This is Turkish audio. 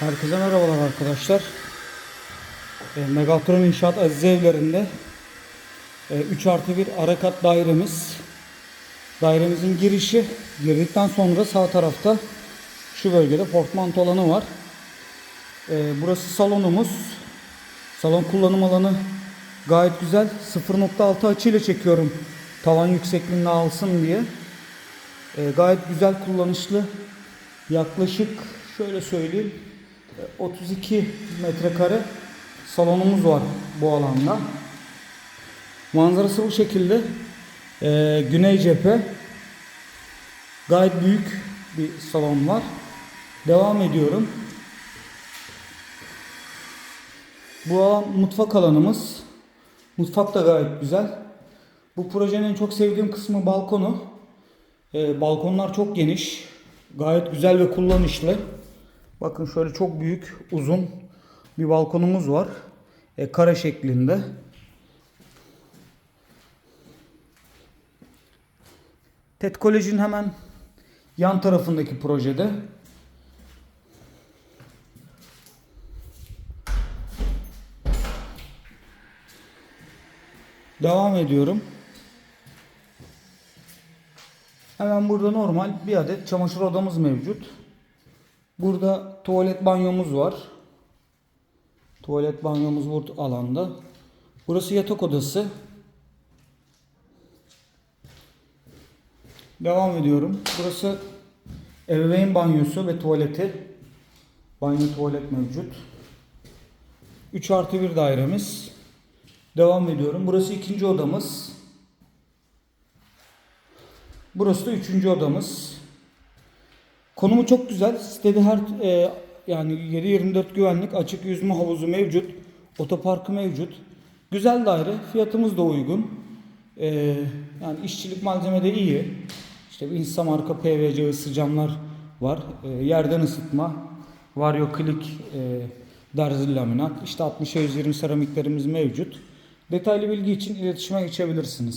Herkese merhabalar arkadaşlar. E, Megatron İnşaat Azize Evlerinde e, 3 artı 1 ara kat dairemiz. Dairemizin girişi girdikten sonra sağ tarafta şu bölgede portmanto alanı var. E, burası salonumuz. Salon kullanım alanı gayet güzel. 0.6 açıyla çekiyorum tavan yüksekliğini alsın diye. E, gayet güzel kullanışlı. Yaklaşık şöyle söyleyeyim 32 metrekare salonumuz var bu alanda. Manzarası bu şekilde. E, güney cephe gayet büyük bir salon var. Devam ediyorum. Bu alan mutfak alanımız. Mutfak da gayet güzel. Bu projenin en çok sevdiğim kısmı balkonu. Ee, balkonlar çok geniş. Gayet güzel ve kullanışlı. Bakın şöyle çok büyük, uzun bir balkonumuz var. Ee, kare şeklinde. TED Kolej'in hemen yan tarafındaki projede. Devam ediyorum. Hemen burada normal bir adet çamaşır odamız mevcut. Burada tuvalet banyomuz var. Tuvalet banyomuz bu alanda. Burası yatak odası. Devam ediyorum. Burası ebeveyn banyosu ve tuvaleti. Banyo tuvalet mevcut. 3 artı 1 dairemiz. Devam ediyorum. Burası ikinci odamız. Burası da üçüncü odamız. Konumu çok güzel. Sitede her e, yani 7-24 güvenlik açık yüzme havuzu mevcut. Otoparkı mevcut. Güzel daire. Fiyatımız da uygun. E, yani işçilik malzeme de iyi. İşte insan marka PVC ısı camlar var. E, yerden ısıtma. Vario Click e, derzil laminat. İşte 60'a 120 seramiklerimiz mevcut. Detaylı bilgi için iletişime geçebilirsiniz.